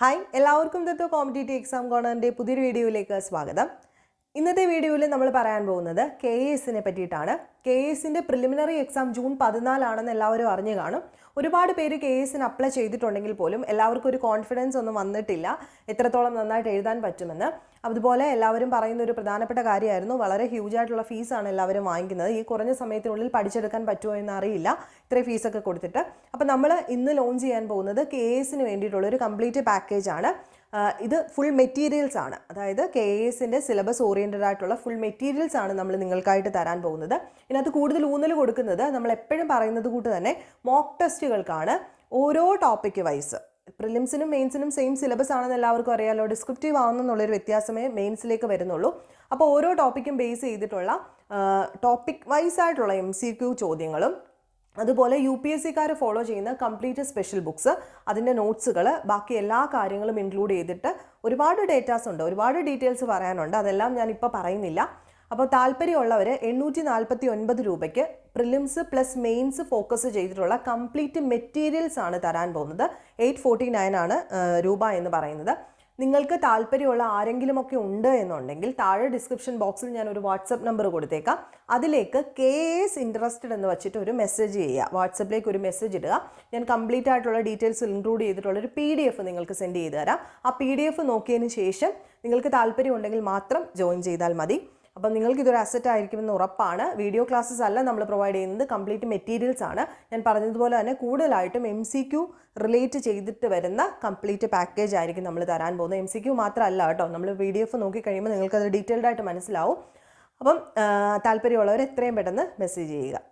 Hi എല്ലാവർക്കും തത്വ competitive exam കോണറിന്റെ പുതിയൊരു വീഡിയോയിലേക്ക് സ്വാഗതം. ഇന്നത്തെ വീഡിയോയിൽ നമ്മൾ പറയാൻ പോകുന്നത് കെ എസിനെ പറ്റിയിട്ടാണ്. കെ എസിന്റെ പ്രിലിമിനറി എക്സാം ജൂൺ പതിനാലാണെന്ന് എല്ലാവരും അറിഞ്ഞു കാണും. ഒരുപാട് പേര് കെ എസിന് അപ്ലൈ ചെയ്തിട്ടുണ്ടെങ്കിൽ പോലും എല്ലാവർക്കും ഒരു കോൺഫിഡൻസ് ഒന്നും വന്നിട്ടില്ല. എത്രത്തോളം നന്നായിട്ട് എഴുതാൻ പറ്റുമെന്ന്. അതുപോലെ എല്ലാവരും പറയുന്ന ഒരു പ്രധാനപ്പെട്ട കാര്യമായിരുന്നു. വളരെ ഹ്യൂജ് ആയിട്ടുള്ള ഫീസാണ് എല്ലാവരും വാങ്ങിക്കുന്നത്. ഈ കുറഞ്ഞ സമയത്തിനുള്ളിൽ പഠിച്ചെടുക്കാൻ പറ്റുമോ എന്ന് അറിയില്ല ഇത്രയും ഫീസൊക്കെ കൊടുത്തിട്ട്. അപ്പോൾ നമ്മൾ ഇന്ന് ലോഞ്ച് ചെയ്യാൻ പോകുന്നത് കെ എസിന് വേണ്ടിയിട്ടുള്ള ഒരു കംപ്ലീറ്റ് പാക്കേജാണ് ഇത് ഫുൾ മെറ്റീരിയൽസ് ആണ്. അതായത് കെ എസിന്റെ സിലബസ് ഓറിയന്റഡ് ആയിട്ടുള്ള ഫുൾ മെറ്റീരിയൽസ് ആണ് നമ്മൾ നിങ്ങൾക്കായിട്ട് തരാൻ പോകുന്നത്. ഇതിനകത്ത് കൂടുതൽ ഊന്നൽ കൊടുക്കുന്നത് നമ്മൾ എപ്പോഴും പറയുന്നത് കൂട്ട് തന്നെ മോക്ക് ടെസ്റ്റുകൾക്കാണ് ഓരോ ടോപ്പിക് വൈസ് പ്രിലിംസിനും മെയിൻസിനും സെയിം സിലബസ് ആണെന്ന് എല്ലാവർക്കും അറിയാലോ. ഡിസ്ക്രിപ്റ്റീവ് ആവുന്നുള്ളൊരു വ്യത്യാസമേ മെയിൻസിലേക്ക് വരുന്നുള്ളൂ. അപ്പോൾ ഓരോ ടോപ്പിക്കും ബേസ് ചെയ്തിട്ടുള്ള ടോപ്പിക് വൈസ് ആയിട്ടുള്ള എം സി ക്യു ചോദ്യങ്ങളും അതുപോലെ യു പി എസ് സിക്കാർ ഫോളോ ചെയ്യുന്ന കംപ്ലീറ്റ് സ്പെഷ്യൽ ബുക്സ് അതിന്റെ നോട്ട്സുകൾ ബാക്കി എല്ലാ കാര്യങ്ങളും ഇൻക്ലൂഡ് ചെയ്തിട്ട് ഒരുപാട് ഡേറ്റാസ് ഉണ്ട്. ഒരുപാട് ഡീറ്റെയിൽസ് പറയാനുണ്ട്. അതെല്ലാം ഞാൻ ഇപ്പോൾ പറയുന്നില്ല. അപ്പോൾ താല്പര്യമുള്ളവർ എണ്ണൂറ്റി നാൽപ്പത്തി ഒൻപത് രൂപയ്ക്ക് പ്രിലിംസ് പ്ലസ് മെയിൻസ് ഫോക്കസ് ചെയ്തിട്ടുള്ള കംപ്ലീറ്റ് മെറ്റീരിയൽസ് ആണ് തരാൻ പോകുന്നത്. എയ്റ്റ് ഫോർട്ടി നയൻ ആണ് രൂപ എന്ന് പറയുന്നത്. നിങ്ങൾക്ക് താല്പര്യമുള്ള ആരെങ്കിലുമൊക്കെ ഉണ്ട് എന്നുണ്ടെങ്കിൽ താഴെ ഡിസ്ക്രിപ്ഷൻ ബോക്സിൽ ഞാൻ ഒരു വാട്സപ്പ് നമ്പർ കൊടുത്തേക്കാം. അതിലേക്ക് കെ എസ് ഇൻട്രസ്റ്റഡ് എന്ന് വെച്ചിട്ട് ഒരു മെസ്സേജ് ചെയ്യുക. വാട്സപ്പിലേക്ക് ഒരു മെസ്സേജ് ഇടുക. ഞാൻ കംപ്ലീറ്റ് ആയിട്ടുള്ള ഡീറ്റെയിൽസ് ഇൻക്ലൂഡ് ചെയ്തിട്ടുള്ള ഒരു പി ഡി എഫ് നിങ്ങൾക്ക് സെൻഡ് ചെയ്ത് തരാം. ആ പി ഡി എഫ് നോക്കിയതിന് ശേഷം നിങ്ങൾക്ക് താല്പര്യമുണ്ടെങ്കിൽ മാത്രം ജോയിൻ ചെയ്താൽ മതി. അപ്പം നിങ്ങൾക്ക് ഇതൊരു അസറ്റ് ആയിരിക്കുമെന്ന് ഉറപ്പാണ്. വീഡിയോ ക്ലാസ്സസ് അല്ല നമ്മൾ പ്രൊവൈഡ് ചെയ്യുന്നത്. കംപ്ലീറ്റ് മെറ്റീരിയൽസ് ആണ്. ഞാൻ പറഞ്ഞതുപോലെ തന്നെ കൂടുതലായിട്ടും എം സി ക്യു റിലേറ്റ് ചെയ്തിട്ട് വരുന്ന കംപ്ലീറ്റ് പാക്കേജ് ആയിരിക്കും നമ്മൾ തരാൻ പോകുന്നത്. എം സി ക്യു മാത്രമല്ല കേട്ടോ. നമ്മൾ വി ഡി എഫ് നോക്കി കഴിയുമ്പോൾ നിങ്ങൾക്കത് ഡീറ്റെയിൽഡ് ആയിട്ട് മനസ്സിലാവും. അപ്പം താല്പര്യമുള്ളവർ എത്രയും പെട്ടെന്ന് മെസ്സേജ് ചെയ്യുക.